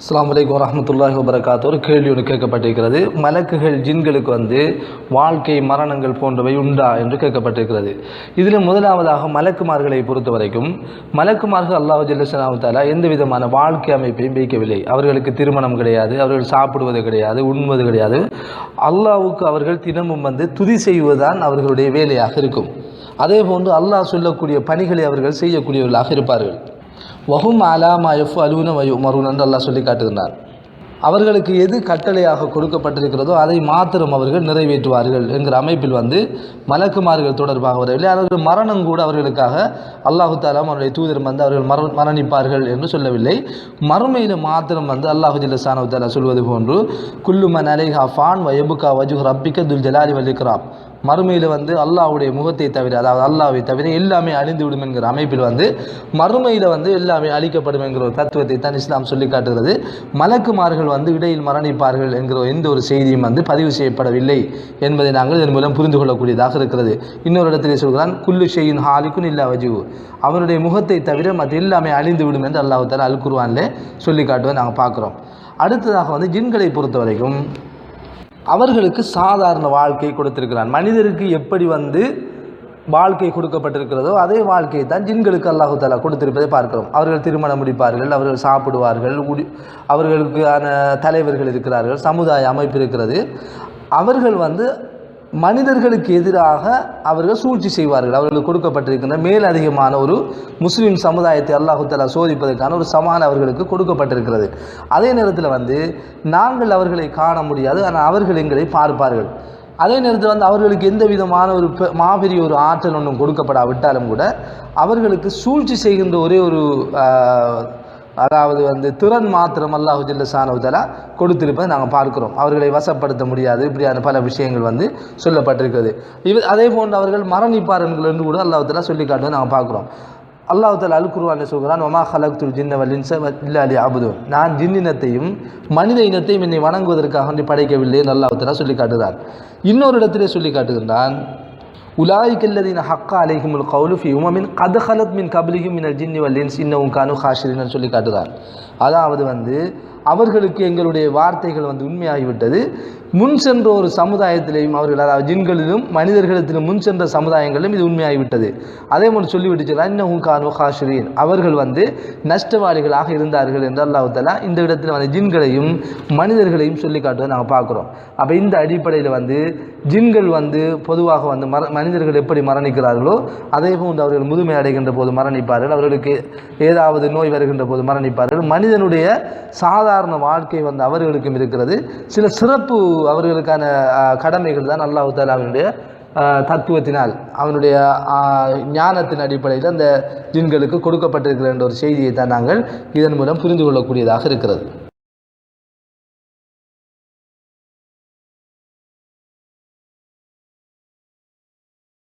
அஸ்லாம் வலைக்கம் வரஹ்மத்துல்லாஹி வபரகாத்து. ஒரு கேள்வி ஒன்று கேட்கப்பட்டிருக்கிறது. மலக்குகள் ஜின்களுக்கு வந்து வாழ்க்கை மரணங்கள் போன்றவை உண்டா என்று கேட்கப்பட்டிருக்கிறது. இதில் முதலாவதாக மலக்குமார்களை பொறுத்த வரைக்கும் மலக்குமார்கள் அல்லாஹ் ஜல்லசனாவு எந்த விதமான வாழ்க்கை அமைப்பையும் வைக்கவில்லை. அவர்களுக்கு திருமணம் கிடையாது அவர்கள் சாப்பிடுவது கிடையாது உண்பது கிடையாது. அல்லாவுக்கு அவர்கள் தினமும் வந்து துதி செய்வதுதான் அவர்களுடைய வேலையாக இருக்கும். அதே போன்று அல்லாஹ் சொல்லக்கூடிய பணிகளை அவர்கள் செய்யக்கூடியவர்களாக இருப்பார்கள். வஹும் அலாமா எஃப் அலுவன வயு மருன் என்று அல்லாஹ் சொல்லி காட்டுகின்றார். அவர்களுக்கு எது கட்டளையாக கொடுக்கப்பட்டிருக்கிறதோ அதை மாத்திரம் அவர்கள் நிறைவேற்றுவார்கள் என்கிற அமைப்பில் வந்து மலக்குமார்கள் தொடர்பாக வரவில்லை அவர்கள் மரணம் கூட அவர்களுக்காக அல்லாஹு தாலாம் அவருடைய தூதர் வந்து அவர்கள் மர மரணிப்பார்கள் என்று சொல்லவில்லை. மறுமையில் மாத்திரம் வந்து அல்லாஹு ஜில்லசானு தாலா சொல்வது போன்று குல்லுமன் அலைஹா ஃபான் வயபுகா வஜு ரப்பிக்க துல் ஜலாலி வலிக்ராப் மறுமையில் வந்து அல்லாவுடைய முகத்தை தவிர அதாவது அல்லாவை தவிர எல்லாமே அழிந்து விடும் என்கிற அமைப்பில் வந்து மறுமையில் வந்து எல்லாமே அழிக்கப்படும் என்கிற ஒரு தத்துவத்தை தான் இஸ்லாம் சொல்லி காட்டுகிறது. மலக்குமார்கள் வந்து இடையில் மரணிப்பார்கள் என்கிற எந்த ஒரு செய்தியும் வந்து பதிவு செய்யப்படவில்லை என்பதை நாங்கள் இதன் மூலம் புரிந்து கொள்ளக்கூடியதாக இருக்கிறது. இன்னொரு இடத்திலே சொல்கிறான் குல்லு ஷெயின் ஹாலிக்குன் இல்லா வஜூ அவருடைய முகத்தை தவிர மற்ற எல்லாமே அழிந்து விடும் என்று அல்லாஹ் தாலா அல் குர்ஆனிலே சொல்லி காட்டுவதை நாங்கள் பார்க்குறோம். அடுத்ததாக வந்து ஜின்களை பொறுத்த வரைக்கும் அவர்களுக்கு சாதாரண வாழ்க்கை கொடுத்திருக்கிறான். மனிதருக்கு எப்படி வந்து வாழ்க்கை கொடுக்கப்பட்டிருக்கிறதோ அதே வாழ்க்கையை தான் ஜின்களுக்கு அல்லாஹு தாலா கொடுத்திருப்பதை பார்க்கிறோம். அவர்கள் திருமணம் முடிப்பார்கள் அவர்கள் சாப்பிடுவார்கள் உடி அவர்களுக்கான தலைவர்கள் இருக்கிறார்கள் சமுதாய அமைப்பு இருக்கிறது. அவர்கள் வந்து மனிதர்களுக்கு எதிராக அவர்கள் சூழ்ச்சி செய்வார்கள். அவர்களுக்கு கொடுக்கப்பட்டிருக்கின்ற மேலதிகமான ஒரு முஸ்லீம் சமுதாயத்தை அல்லாஹு தலா சோதிப்பதற்கான ஒரு சமான் அவர்களுக்கு கொடுக்கப்பட்டிருக்கிறது. அதே நேரத்தில் வந்து நாங்கள் அவர்களை காண முடியாது ஆனால் அவர்கள் எங்களை பார்ப்பார்கள். அதே நேரத்தில் வந்து அவர்களுக்கு எந்த விதமான ஒரு பெ- மாபெரிய ஒரு ஆற்றல் ஒன்றும் கொடுக்கப்படாவிட்டாலும் கூட அவர்களுக்கு சூழ்ச்சி செய்கின்ற ஒரே ஒரு அதாவது வந்து திறன் மாத்திரம் அல்லாஹு ஜில்லசானவுதலா கொடுத்திருப்பதை நாங்கள் பார்க்கிறோம். அவர்களை வசப்படுத்த முடியாது. இப்படியான பல விஷயங்கள் வந்து சொல்லப்பட்டிருக்கிறது. இவ அதே போன்று அவர்கள் மரணிப்பார்கள் என்று கூட அல்லாஹ் சொல்லி காட்டுவதை நாங்கள் பார்க்குறோம். அல்லாஹ் தாலா அல் குர்ஆன்ல சொல்கிறான் ஒமா ஹலக்துல் ஜின்ன வல் இன்ச இல்லா அலி அபுதும் நான் ஜின்னினத்தையும் மனித இனத்தையும் என்னை வணங்குவதற்காக வேண்டி படைக்கவில்லை என்று அல்லாஹு தாலா சொல்லி காட்டுகிறார் இன்னொரு இடத்திலே சொல்லி காட்டுகின்றான் உலாய்கல்லதின் ஹக்கா அலைஹிமுல் கவுலு ஃபி உமமின் கத் ஹலத் மின் கபிலிஹிம் மினல் ஜின்னி வல் இன்னும் இன்னவும் கானு ஹாஷிரின்னு சொல்லி காட்டுகிறார். அதாவது வந்து அவர்களுக்கு எங்களுடைய வார்த்தைகள் வந்து உண்மையாகிவிட்டது. முன் சென்ற ஒரு சமுதாயத்திலேயும் அவர்கள் அதாவது ஜின்களிலும் மனிதர்களிடத்திலும் முன் சென்ற சமுதாயங்களிலும் இது உண்மையாகிவிட்டது. அதே மாதிரி சொல்லிவிட்டு சொல்கிறார் இன்னும் கானு ஹாஷிரீன். அவர்கள் வந்து நஷ்டவாளிகளாக இருந்தார்கள் என்று அல்லாஹ் இந்த இடத்துல வந்து ஜின்களையும் மனிதர்களையும் சொல்லி காட்டுவதை நாங்கள் பார்க்குறோம். அப்போ இந்த அடிப்படையில் வந்து ஜின்கள் வந்து பொதுவாக வந்து மர மனிதர்கள் எப்படி மரணிக்கிறார்களோ அதே போன்று அவர்கள் முதுமை அடைகின்ற போது மரணிப்பார்கள். அவர்களுக்கு ஏதாவது நோய் வருகின்ற போது மரணிப்பார்கள். மனிதனுடைய சாதாரண சாதாரண வாழ்க்கை வந்து அவர்களுக்கும் இருக்கிறது. சில சிறப்பு அவர்களுக்கான கடமைகள் தான் அல்லாஹு தாலாவினுடைய அவனுடைய தத்துவத்தினால் அவனுடைய ஞானத்தின் அடிப்படையில் அந்த ஜின்களுக்கு கொடுக்கப்பட்டிருக்கிற என்ற ஒரு செய்தியை தான் நாங்கள் இதன் மூலம் புரிந்து கொள்ளக்கூடியதாக இருக்கிறது.